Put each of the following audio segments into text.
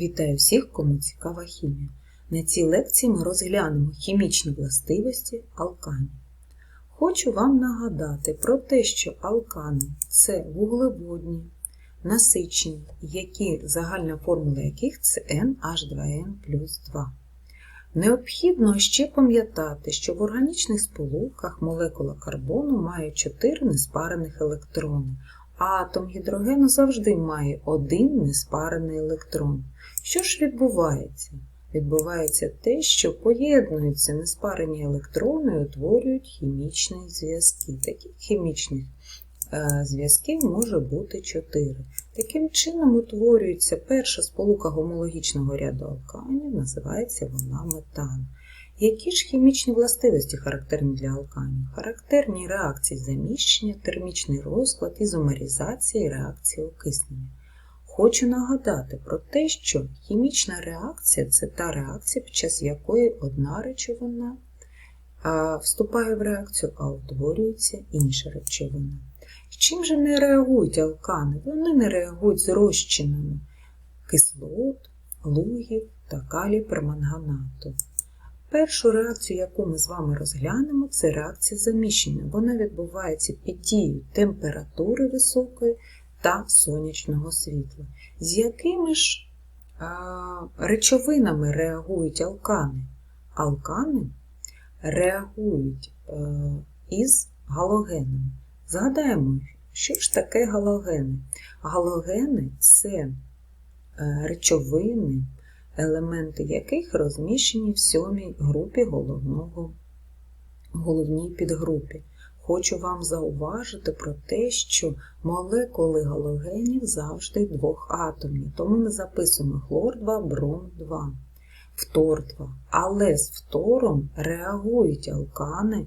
Вітаю всіх, кому цікава хімія. На цій лекції ми розглянемо хімічні властивості алканів. Хочу вам нагадати про те, що алкани це вуглеводні, насичені, які, загальна формула яких це NH2N плюс 2. Необхідно ще пам'ятати, що в органічних сполуках молекула карбону має 4 неспарених електрони, атом гідрогену завжди має один неспарений електрон. Що ж відбувається? Відбувається те, що поєднуються неспарені електрони і утворюють хімічні зв'язки. Таких хімічних е, зв'язків може бути 4. Таким чином утворюється перша сполука гомологічного ряду алканів, називається вона метан. Які ж хімічні властивості характерні для алканів? Характерні реакції заміщення, термічний розклад, ізомеризація і реакція окиснення. Хочу нагадати про те, що хімічна реакція це та реакція, під час якої одна речовина вступає в реакцію, а утворюється інша речовина. Чим же не реагують алкани? Вони не реагують з розчинами кислот, лугів та калій перманганату. Першу реакцію, яку ми з вами розглянемо, це реакція заміщення. Вона відбувається під дією температури високої та сонячного світла. З якими ж а, речовинами реагують алкани? Алкани реагують а, із галогенами. Згадаємо, що ж таке галогени? Галогени це речовини, елементи яких розміщені в сьомій групі головного, головній підгрупі. Хочу вам зауважити про те, що молекули галогенів завжди двохатомні, тому ми записуємо хлор 2, бром 2, фтор 2. Але з фтором реагують алкани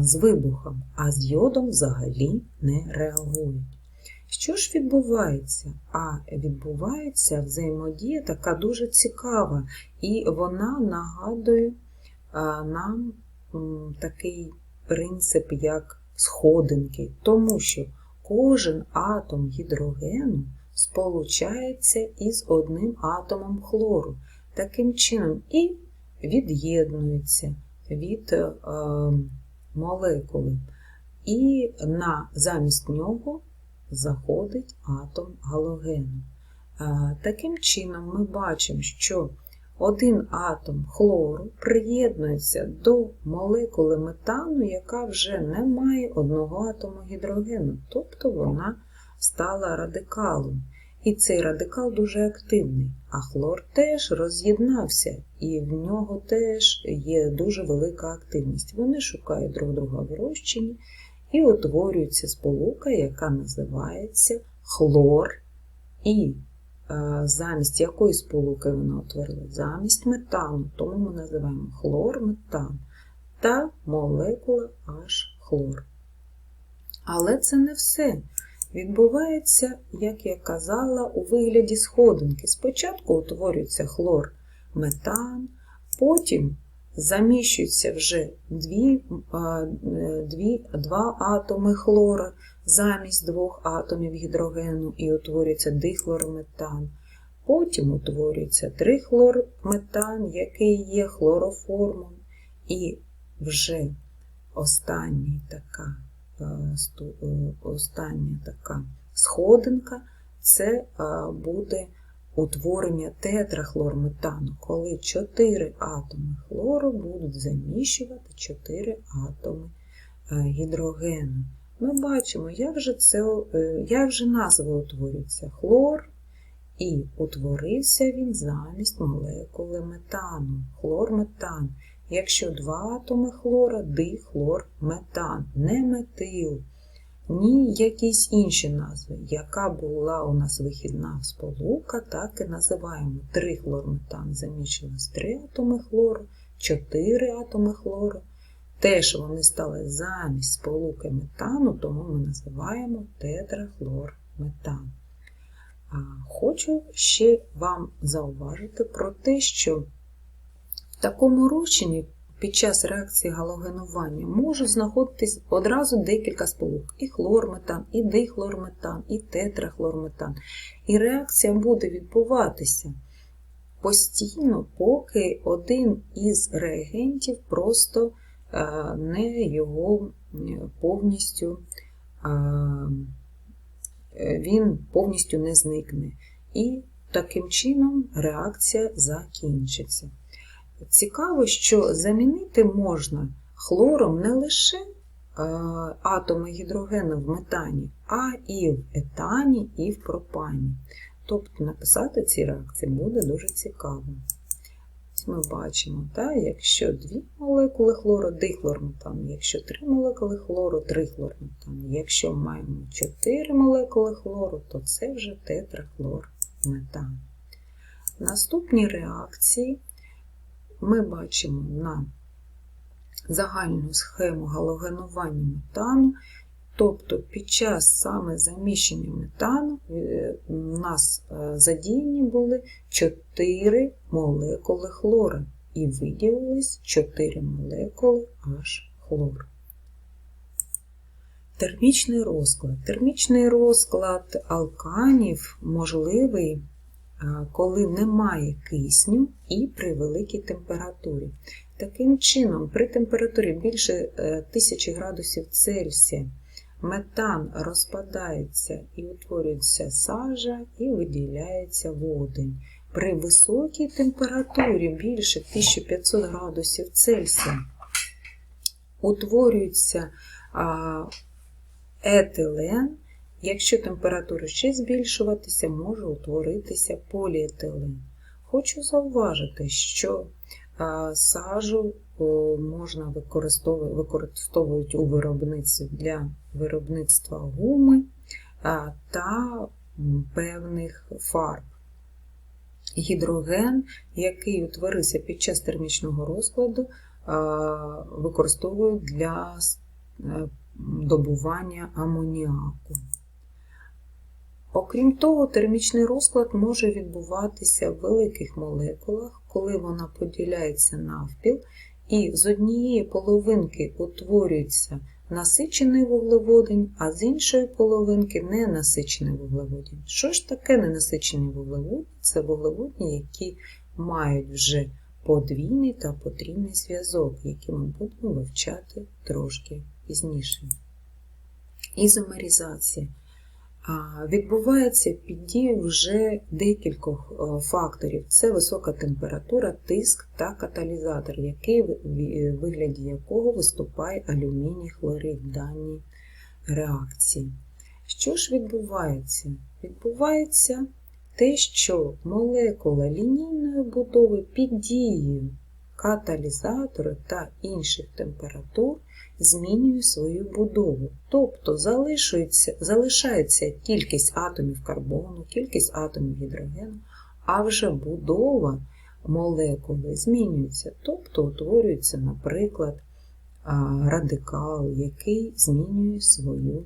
з вибухом, а з йодом взагалі не реагують. Що ж відбувається? А відбувається взаємодія така дуже цікава, і вона нагадує нам такий принцип як сходинки, тому що кожен атом гідрогену сполучається із одним атомом хлору. Таким чином і від'єднується від е, молекули. І на замість нього заходить атом галогену. Е, таким чином, ми бачимо, що один атом хлору приєднується до молекули метану, яка вже не має одного атому гідрогену, тобто вона стала радикалом. І цей радикал дуже активний, а хлор теж роз'єднався, і в нього теж є дуже велика активність. Вони шукають друг друга в розчині і утворюється сполука, яка називається хлор і замість якої сполуки вона утворила? Замість метану, тому ми називаємо хлор-метан та молекула H-хлор. Але це не все. Відбувається, як я казала, у вигляді сходинки. Спочатку утворюється хлор-метан, потім заміщуються вже дві, дві, два атоми хлора замість двох атомів гідрогену і утворюється дихлорометан. Потім утворюється трихлорметан, який є хлороформом, і вже остання така, остання така сходинка це буде утворення тетрахлорметану, коли 4 атоми хлору будуть заміщувати 4 атоми гідрогену. Ми бачимо, як же, це, е, як же назва утворюється хлор, і утворився він замість молекули метану, хлор-метан. Якщо два атоми хлора, дихлор-метан, не метил ні якісь інші назви. Яка була у нас вихідна сполука, так і називаємо 3 хлорметан заміщено з 3 атоми хлору, 4 атоми хлору. Теж вони стали замість сполуки метану, тому ми називаємо тетрахлорметан. Хочу ще вам зауважити про те, що в такому розчині під час реакції галогенування можуть знаходитись одразу декілька сполук: і хлорметан, і дихлорметан, і тетрахлорметан. І реакція буде відбуватися постійно, поки один із реагентів просто е, не його повністю е, він повністю не зникне. І таким чином реакція закінчиться. Цікаво, що замінити можна хлором не лише е, атоми гідрогену в метані, а і в етані, і в пропані. Тобто написати ці реакції буде дуже цікаво. Ми бачимо, так, якщо дві молекули хлору, дихлорметан, якщо три молекули хлору, трихлорметан. Якщо маємо 4 молекули хлору, то це вже тетрахлорметан. Наступні реакції ми бачимо на загальну схему галогенування метану, тобто під час саме заміщення метану е, у нас е, задіяні були 4 молекули хлору і виділились 4 молекули H хлору. Термічний розклад. Термічний розклад алканів можливий коли немає кисню і при великій температурі. Таким чином, при температурі більше 1000 е, градусів Цельсія метан розпадається і утворюється сажа і виділяється водень. При високій температурі більше 1500 градусів Цельсія утворюється етилен Якщо температура ще збільшуватися, може утворитися поліетилен. Хочу зауважити, що сажу можна використовувати у виробництві для виробництва гуми та певних фарб. Гідроген, який утворився під час термічного розкладу, використовують для е, добування амоніаку. Окрім того, термічний розклад може відбуватися в великих молекулах, коли вона поділяється навпіл, і з однієї половинки утворюється насичений вуглеводень, а з іншої половинки ненасичений вуглеводень. Що ж таке ненасичений вуглеводень? Це вуглеводні, які мають вже подвійний та потрійний зв'язок, який ми будемо вивчати трошки пізніше. Ізомеризація відбувається під дією вже декількох е, факторів: це висока температура, тиск та каталізатор, який в вигляді якого виступає алюміній хлорид в даній реакції. Що ж відбувається? Відбувається те, що молекула лінійної будови під дією каталізатора та інших температур змінює свою будову. Тобто залишається, залишається кількість атомів карбону, кількість атомів гідрогену, а вже будова молекули змінюється. Тобто утворюється, наприклад, радикал, який змінює свою,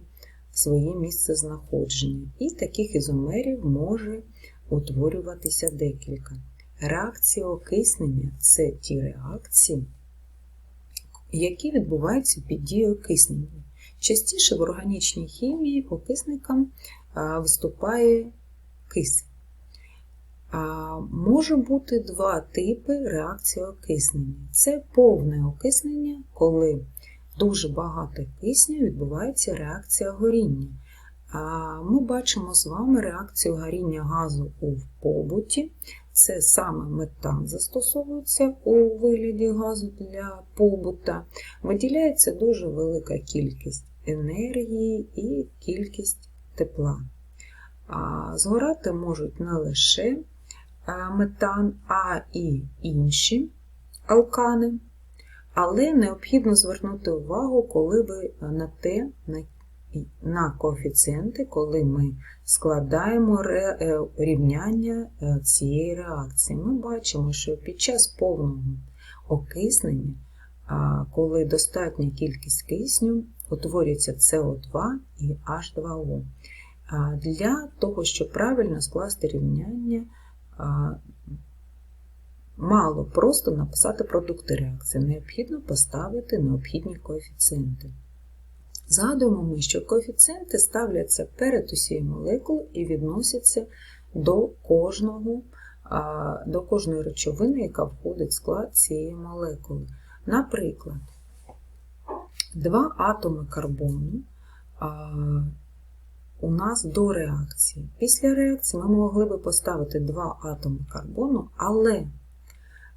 своє місце знаходження. І таких ізомерів може утворюватися декілька. Реакції окиснення це ті реакції, які відбуваються під дією окиснення. Частіше в органічній хімії окисником виступає кисень. Може бути два типи реакції окиснення. Це повне окиснення, коли дуже багато кисню відбувається реакція горіння. Ми бачимо з вами реакцію горіння газу у побуті. Це саме метан застосовується у вигляді газу для побута. Виділяється дуже велика кількість енергії і кількість тепла. А Згорати можуть не лише метан, а і інші алкани. Але необхідно звернути увагу, коли ви на те, на коефіцієнти, коли ми складаємо е, рівняння е, цієї реакції. Ми бачимо, що під час повного окиснення, коли достатня кількість кисню, утворюється СО2 і H2O. Для того, щоб правильно скласти рівняння, мало просто написати продукти реакції, необхідно поставити необхідні коефіцієнти. Згадуємо ми, що коефіцієнти ставляться перед усією молекулою і відносяться до кожного, до кожної речовини, яка входить в склад цієї молекули. Наприклад, два атоми карбону у нас до реакції. Після реакції ми могли би поставити два атоми карбону, але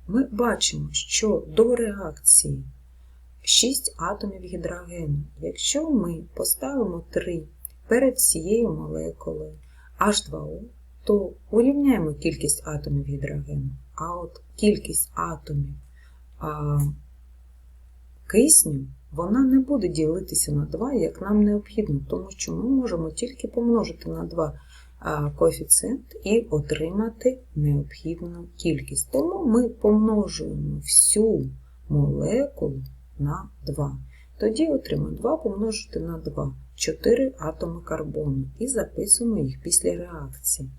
ми бачимо, що до реакції 6 атомів гідрогену. Якщо ми поставимо 3 перед всією молекулою H2O, то урівняємо кількість атомів гідрогену, а от кількість атомів а, кисню вона не буде ділитися на 2, як нам необхідно, тому що ми можемо тільки помножити на 2 коефіцієнт і отримати необхідну кількість. Тому ми помножуємо всю молекулу на 2. Тоді отримаємо 2 помножити на 2, 4 атоми карбону і записуємо їх після реакції.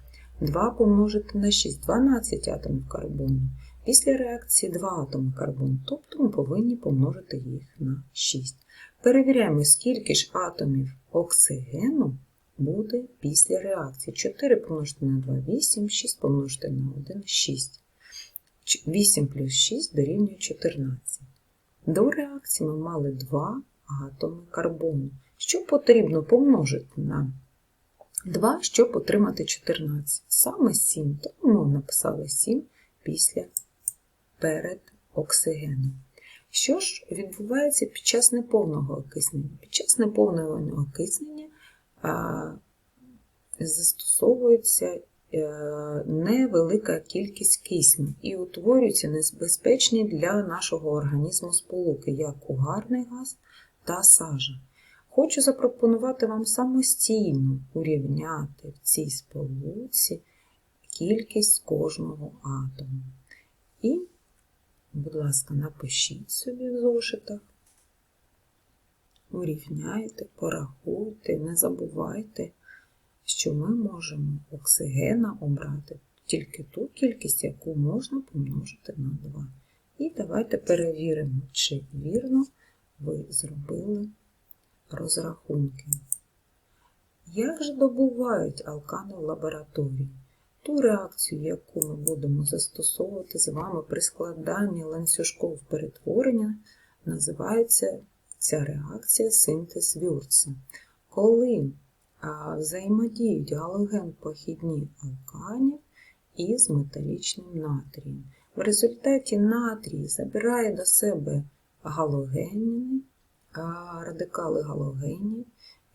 2 помножити на 6, 12 атомів карбону. Після реакції 2 атоми карбону, тобто ми повинні помножити їх на 6. Перевіряємо, скільки ж атомів оксигену буде після реакції. 4 помножити на 2 8, 6 помножити на 1 6. 8 плюс 6 дорівнює 14. До реакції ми мали 2 атоми карбону. Що потрібно помножити на 2, щоб отримати 14? Саме 7, тому ми написали 7 після перед оксигеном. Що ж відбувається під час неповного окиснення? Під час неповного окиснення а, застосовується невелика кількість кисню і утворюються небезпечні для нашого організму сполуки, як угарний газ та сажа. Хочу запропонувати вам самостійно урівняти в цій сполуці кількість кожного атому. І, будь ласка, напишіть собі в зошитах, урівняйте, порахуйте, не забувайте, що ми можемо оксигена обрати тільки ту кількість, яку можна помножити на 2. І давайте перевіримо, чи вірно ви зробили розрахунки. Як же добувають алкани в лабораторії? Ту реакцію, яку ми будемо застосовувати з вами при складанні ланцюжков перетворення, називається ця реакція синтез Вюрца. Коли взаємодіють галоген-похідні алканів із металічним натрієм. В результаті натрій забирає до себе галогеніни, радикали галогенів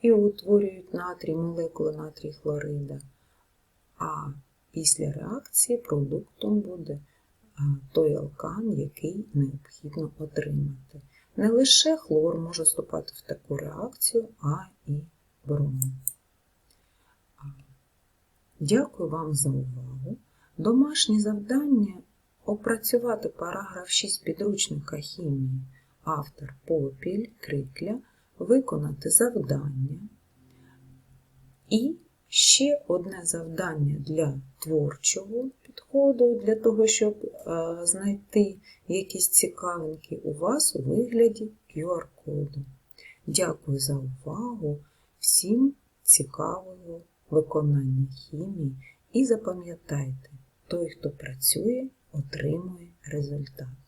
і утворюють натрій молекули натрій хлорида. А після реакції продуктом буде той алкан, який необхідно отримати. Не лише хлор може вступати в таку реакцію, а і бром. Дякую вам за увагу. Домашнє завдання опрацювати параграф 6 підручника хімії, автор Попіль, Крикля, виконати завдання. І ще одне завдання для творчого підходу, для того, щоб е, знайти якісь цікавинки у вас у вигляді QR-коду. Дякую за увагу, всім цікавого виконання хімії і запам'ятайте, той, хто працює, отримує результат.